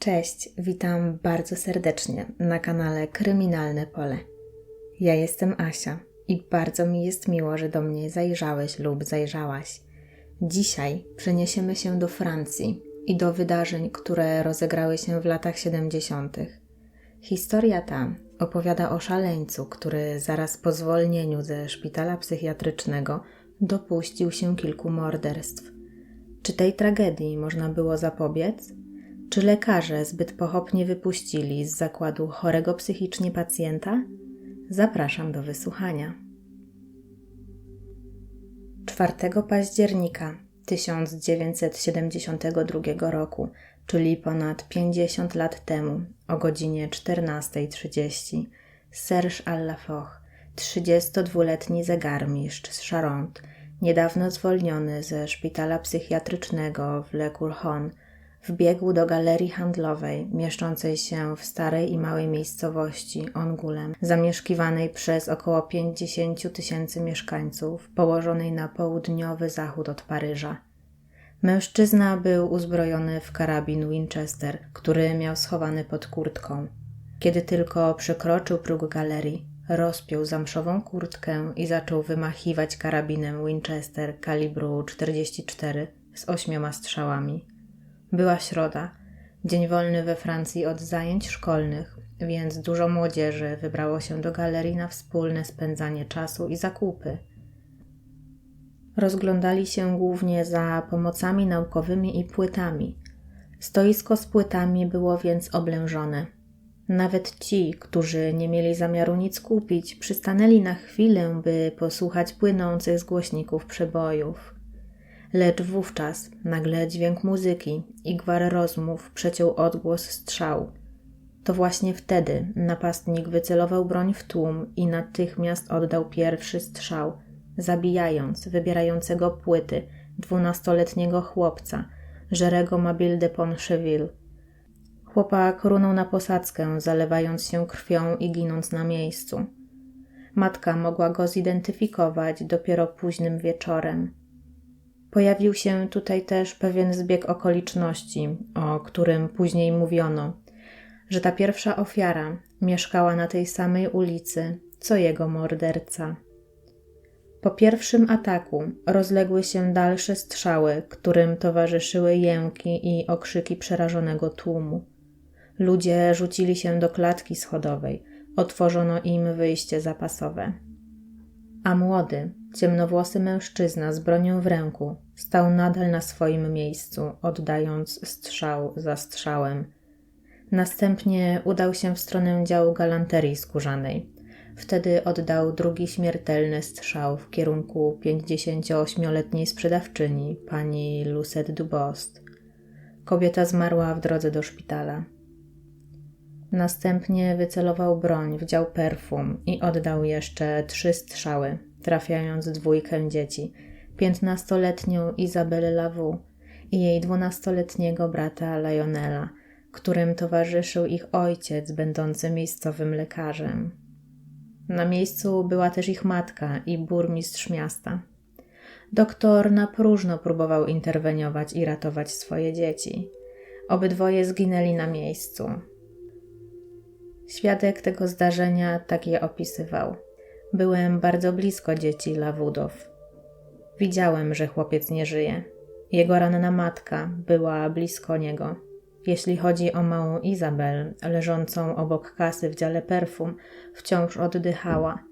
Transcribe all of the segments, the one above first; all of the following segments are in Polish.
Cześć, witam bardzo serdecznie na kanale Kryminalne Pole. Ja jestem Asia i bardzo mi jest miło, że do mnie zajrzałeś lub zajrzałaś. Dzisiaj przeniesiemy się do Francji i do wydarzeń, które rozegrały się w latach 70. Historia ta opowiada o szaleńcu, który zaraz po zwolnieniu ze szpitala psychiatrycznego dopuścił się kilku morderstw. Czy tej tragedii można było zapobiec? Czy lekarze zbyt pochopnie wypuścili z zakładu chorego psychicznie pacjenta? Zapraszam do wysłuchania. 4 października 1972 roku, czyli ponad 50 lat temu, o godzinie 14.30, Serge Allafoch, 32-letni zegarmistrz z Charente, niedawno zwolniony ze szpitala psychiatrycznego w Le Coulon, wbiegł do galerii handlowej mieszczącej się w starej i małej miejscowości Ongulem, zamieszkiwanej przez około 50 tysięcy mieszkańców, położonej na południowy zachód od Paryża. Mężczyzna był uzbrojony w karabin Winchester, który miał schowany pod kurtką. Kiedy tylko przekroczył próg galerii, rozpiął zamszową kurtkę i zaczął wymachiwać karabinem Winchester kalibru 44 z ośmioma strzałami. Była środa, dzień wolny we Francji od zajęć szkolnych, więc dużo młodzieży wybrało się do galerii na wspólne spędzanie czasu i zakupy. Rozglądali się głównie za pomocami naukowymi i płytami. Stoisko z płytami było więc oblężone. Nawet ci, którzy nie mieli zamiaru nic kupić, przystanęli na chwilę, by posłuchać płynących z głośników przebojów. Lecz wówczas nagle dźwięk muzyki i gwar rozmów przeciął odgłos strzału. To właśnie wtedy napastnik wycelował broń w tłum i natychmiast oddał pierwszy strzał, zabijając wybierającego płyty dwunastoletniego chłopca, Żerego Mabil de Poncheville. Chłopak runął na posadzkę, zalewając się krwią i ginąc na miejscu. Matka mogła go zidentyfikować dopiero późnym wieczorem. Pojawił się tutaj też pewien zbieg okoliczności, o którym później mówiono, że ta pierwsza ofiara mieszkała na tej samej ulicy, co jego morderca. Po pierwszym ataku rozległy się dalsze strzały, którym towarzyszyły jęki i okrzyki przerażonego tłumu. Ludzie rzucili się do klatki schodowej, otworzono im wyjście zapasowe. A młody, ciemnowłosy mężczyzna z bronią w ręku stał nadal na swoim miejscu, oddając strzał za strzałem. Następnie udał się w stronę działu galanterii skórzanej. Wtedy oddał drugi śmiertelny strzał w kierunku 58-letniej sprzedawczyni, pani Lucette Dubost. Kobieta zmarła w drodze do szpitala. Następnie wycelował broń w dział perfum i oddał jeszcze trzy strzały, trafiając dwójkę dzieci, piętnastoletnią Izabelę Lawu i jej dwunastoletniego brata Lionela, którym towarzyszył ich ojciec, będący miejscowym lekarzem. Na miejscu była też ich matka i burmistrz miasta. Doktor na próżno próbował interweniować i ratować swoje dzieci. Obydwoje zginęli na miejscu. Świadek tego zdarzenia tak je opisywał. Byłem bardzo blisko dzieci Lawudow. Widziałem, że chłopiec nie żyje. Jego ranna matka była blisko niego. Jeśli chodzi o małą Izabel, leżącą obok kasy w dziale perfum, wciąż oddychała.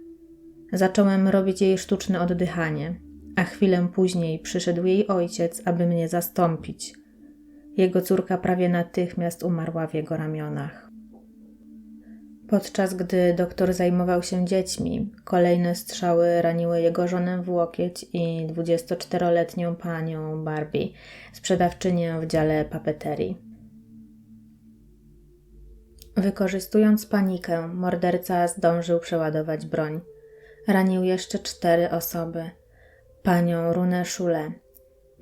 Zacząłem robić jej sztuczne oddychanie, a chwilę później przyszedł jej ojciec, aby mnie zastąpić. Jego córka prawie natychmiast umarła w jego ramionach. Podczas gdy doktor zajmował się dziećmi, kolejne strzały raniły jego żonę w łokieć i 24-letnią panią Barbie, sprzedawczynię w dziale papeterii. Wykorzystując panikę, morderca zdążył przeładować broń. Ranił jeszcze cztery osoby. Panią Runę Schule,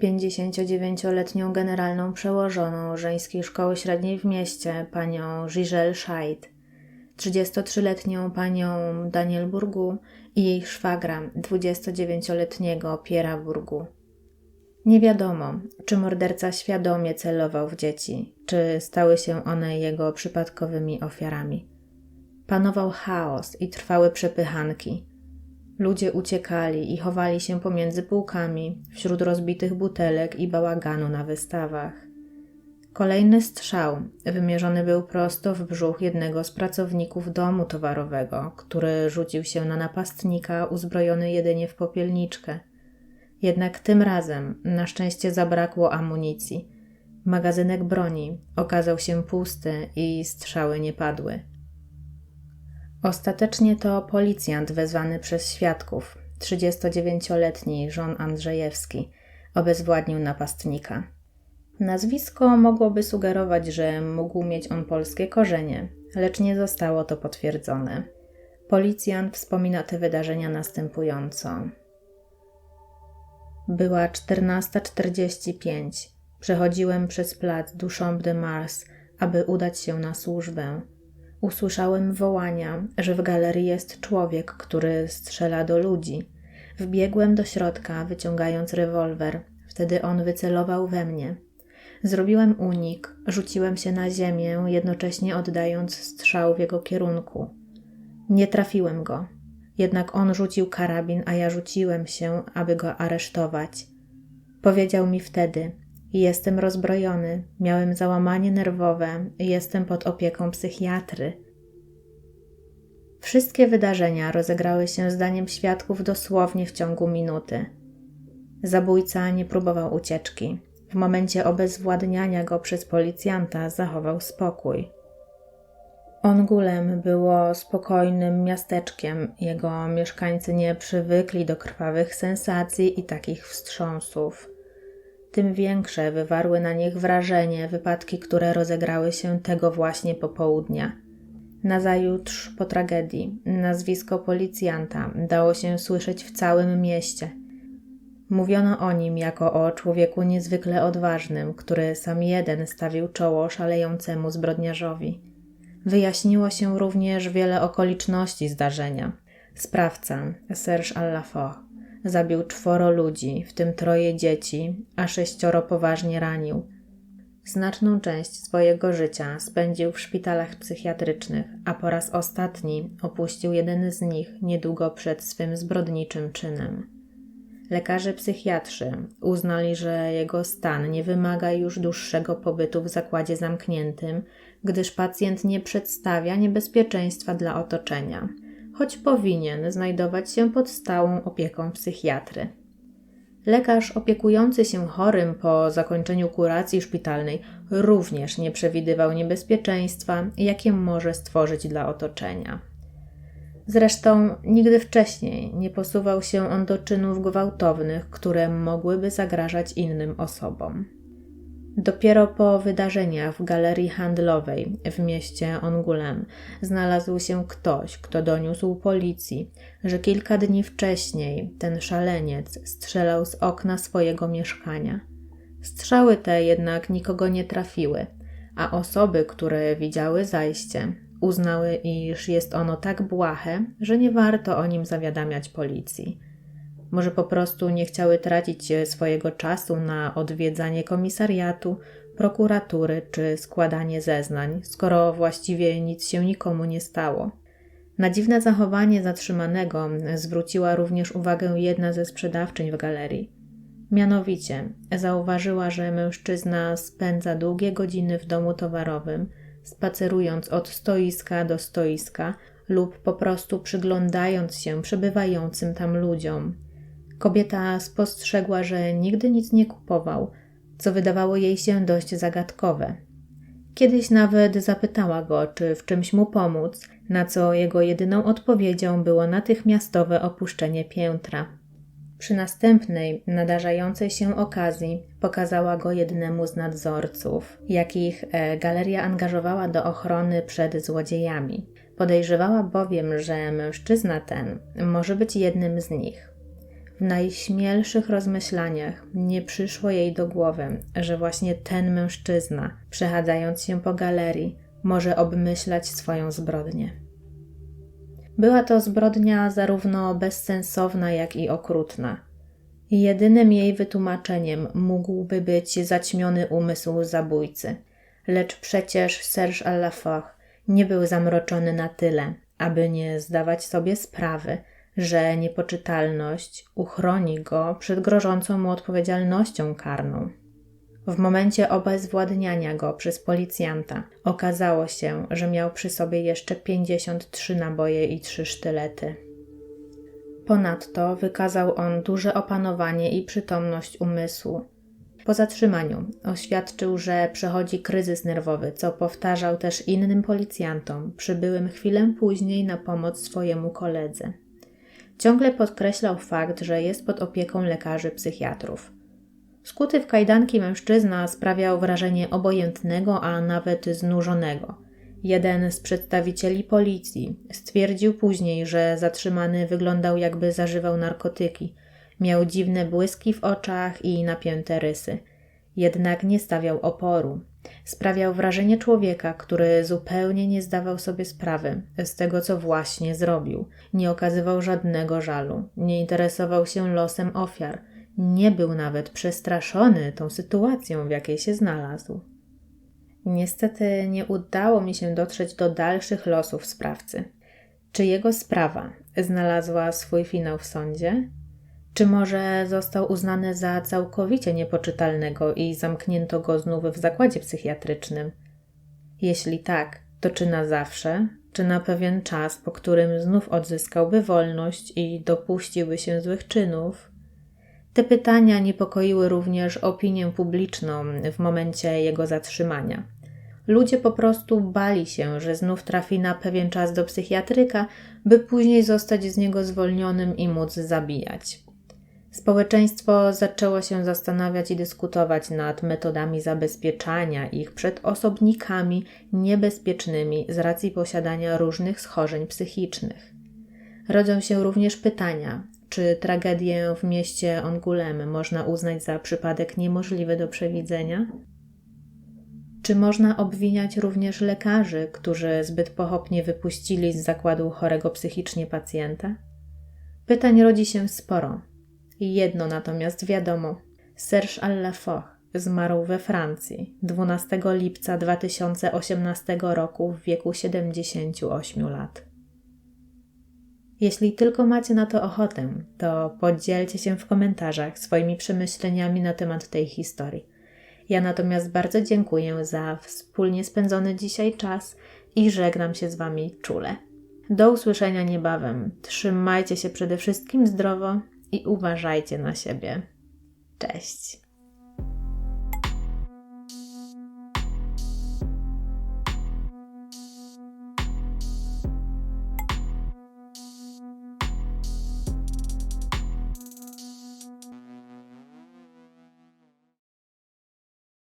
59-letnią generalną przełożoną żeńskiej szkoły średniej w mieście, panią Giselle Scheid, 33-letnią panią Daniel Burgu i jej szwagra, 29-letniego Piera Burgu. Nie wiadomo, czy morderca świadomie celował w dzieci, czy stały się one jego przypadkowymi ofiarami. Panował chaos i trwały przepychanki. Ludzie uciekali i chowali się pomiędzy półkami, wśród rozbitych butelek i bałaganu na wystawach. Kolejny strzał wymierzony był prosto w brzuch jednego z pracowników domu towarowego, który rzucił się na napastnika uzbrojony jedynie w popielniczkę. Jednak tym razem na szczęście zabrakło amunicji. Magazynek broni okazał się pusty i strzały nie padły. Ostatecznie to policjant wezwany przez świadków, 39-letni Żon Andrzejewski, obezwładnił napastnika. Nazwisko mogłoby sugerować, że mógł mieć on polskie korzenie, lecz nie zostało to potwierdzone. Policjant wspomina te wydarzenia następująco. Była 14.45. Przechodziłem przez plac Duchamp de Mars, aby udać się na służbę. Usłyszałem wołania, że w galerii jest człowiek, który strzela do ludzi. Wbiegłem do środka, wyciągając rewolwer. Wtedy on wycelował we mnie. Zrobiłem unik, rzuciłem się na ziemię, jednocześnie oddając strzał w jego kierunku. Nie trafiłem go. Jednak on rzucił karabin, a ja rzuciłem się, aby go aresztować. Powiedział mi wtedy: Jestem rozbrojony, miałem załamanie nerwowe, jestem pod opieką psychiatry. Wszystkie wydarzenia rozegrały się zdaniem świadków dosłownie w ciągu minuty. Zabójca nie próbował ucieczki. W momencie obezwładniania go przez policjanta zachował spokój. Ongulem było spokojnym miasteczkiem. Jego mieszkańcy nie przywykli do krwawych sensacji i takich wstrząsów. Tym większe wywarły na nich wrażenie wypadki, które rozegrały się tego właśnie popołudnia. Nazajutrz po tragedii nazwisko policjanta dało się słyszeć w całym mieście. Mówiono o nim jako o człowieku niezwykle odważnym, który sam jeden stawił czoło szalejącemu zbrodniarzowi. Wyjaśniło się również wiele okoliczności zdarzenia. Sprawca, Serge Allafort, zabił czworo ludzi, w tym troje dzieci, a sześcioro poważnie ranił. Znaczną część swojego życia spędził w szpitalach psychiatrycznych, a po raz ostatni opuścił jeden z nich niedługo przed swym zbrodniczym czynem. Lekarze psychiatrzy uznali, że jego stan nie wymaga już dłuższego pobytu w zakładzie zamkniętym, gdyż pacjent nie przedstawia niebezpieczeństwa dla otoczenia, choć powinien znajdować się pod stałą opieką psychiatry. Lekarz opiekujący się chorym po zakończeniu kuracji szpitalnej również nie przewidywał niebezpieczeństwa, jakie może stworzyć dla otoczenia. Zresztą nigdy wcześniej nie posuwał się on do czynów gwałtownych, które mogłyby zagrażać innym osobom. Dopiero po wydarzeniach w galerii handlowej w mieście Angoulême znalazł się ktoś, kto doniósł policji, że kilka dni wcześniej ten szaleniec strzelał z okna swojego mieszkania. Strzały te jednak nikogo nie trafiły, a osoby, które widziały zajście, uznały, iż jest ono tak błahe, że nie warto o nim zawiadamiać policji. Może po prostu nie chciały tracić swojego czasu na odwiedzanie komisariatu, prokuratury czy składanie zeznań, skoro właściwie nic się nikomu nie stało. Na dziwne zachowanie zatrzymanego zwróciła również uwagę jedna ze sprzedawczyń w galerii. Mianowicie zauważyła, że mężczyzna spędza długie godziny w domu towarowym, spacerując od stoiska do stoiska lub po prostu przyglądając się przebywającym tam ludziom. Kobieta spostrzegła, że nigdy nic nie kupował, co wydawało jej się dość zagadkowe. Kiedyś nawet zapytała go, czy w czymś mu pomóc, na co jego jedyną odpowiedzią było natychmiastowe opuszczenie piętra. Przy następnej, nadarzającej się okazji, pokazała go jednemu z nadzorców, jakich e, galeria angażowała do ochrony przed złodziejami. Podejrzewała bowiem, że mężczyzna ten może być jednym z nich. W najśmielszych rozmyślaniach nie przyszło jej do głowy, że właśnie ten mężczyzna, przechadzając się po galerii, może obmyślać swoją zbrodnię. Była to zbrodnia zarówno bezsensowna, jak i okrutna. Jedynym jej wytłumaczeniem mógłby być zaćmiony umysł zabójcy. Lecz przecież Serge Allafort nie był zamroczony na tyle, aby nie zdawać sobie sprawy, że niepoczytalność uchroni go przed grożącą mu odpowiedzialnością karną. W momencie obezwładniania go przez policjanta okazało się, że miał przy sobie jeszcze 53 naboje i 3 sztylety. Ponadto wykazał on duże opanowanie i przytomność umysłu. Po zatrzymaniu oświadczył, że przechodzi kryzys nerwowy, co powtarzał też innym policjantom, przybyłym chwilę później na pomoc swojemu koledze. Ciągle podkreślał fakt, że jest pod opieką lekarzy psychiatrów. Skuty w kajdanki mężczyzna sprawiał wrażenie obojętnego, a nawet znużonego. Jeden z przedstawicieli policji stwierdził później, że zatrzymany wyglądał jakby zażywał narkotyki. Miał dziwne błyski w oczach i napięte rysy. Jednak nie stawiał oporu. Sprawiał wrażenie człowieka, który zupełnie nie zdawał sobie sprawy z tego, co właśnie zrobił. Nie okazywał żadnego żalu, nie interesował się losem ofiar, nie był nawet przestraszony tą sytuacją, w jakiej się znalazł. Niestety nie udało mi się dotrzeć do dalszych losów sprawcy. Czy jego sprawa znalazła swój finał w sądzie? Czy może został uznany za całkowicie niepoczytalnego i zamknięto go znów w zakładzie psychiatrycznym? Jeśli tak, to czy na zawsze, czy na pewien czas, po którym znów odzyskałby wolność i dopuściłby się złych czynów? Te pytania niepokoiły również opinię publiczną w momencie jego zatrzymania. Ludzie po prostu bali się, że znów trafi na pewien czas do psychiatryka, by później zostać z niego zwolnionym i móc zabijać. Społeczeństwo zaczęło się zastanawiać i dyskutować nad metodami zabezpieczania ich przed osobnikami niebezpiecznymi z racji posiadania różnych schorzeń psychicznych. Rodzą się również pytania, czy tragedię w mieście Ongulem można uznać za przypadek niemożliwy do przewidzenia? Czy można obwiniać również lekarzy, którzy zbyt pochopnie wypuścili z zakładu chorego psychicznie pacjenta? Pytań rodzi się sporo. Jedno natomiast wiadomo. Serge Allafort zmarł we Francji 12 lipca 2018 roku w wieku 78 lat. Jeśli tylko macie na to ochotę, to podzielcie się w komentarzach swoimi przemyśleniami na temat tej historii. Ja natomiast bardzo dziękuję za wspólnie spędzony dzisiaj czas i żegnam się z Wami czule. Do usłyszenia niebawem. Trzymajcie się przede wszystkim zdrowo i uważajcie na siebie. Cześć.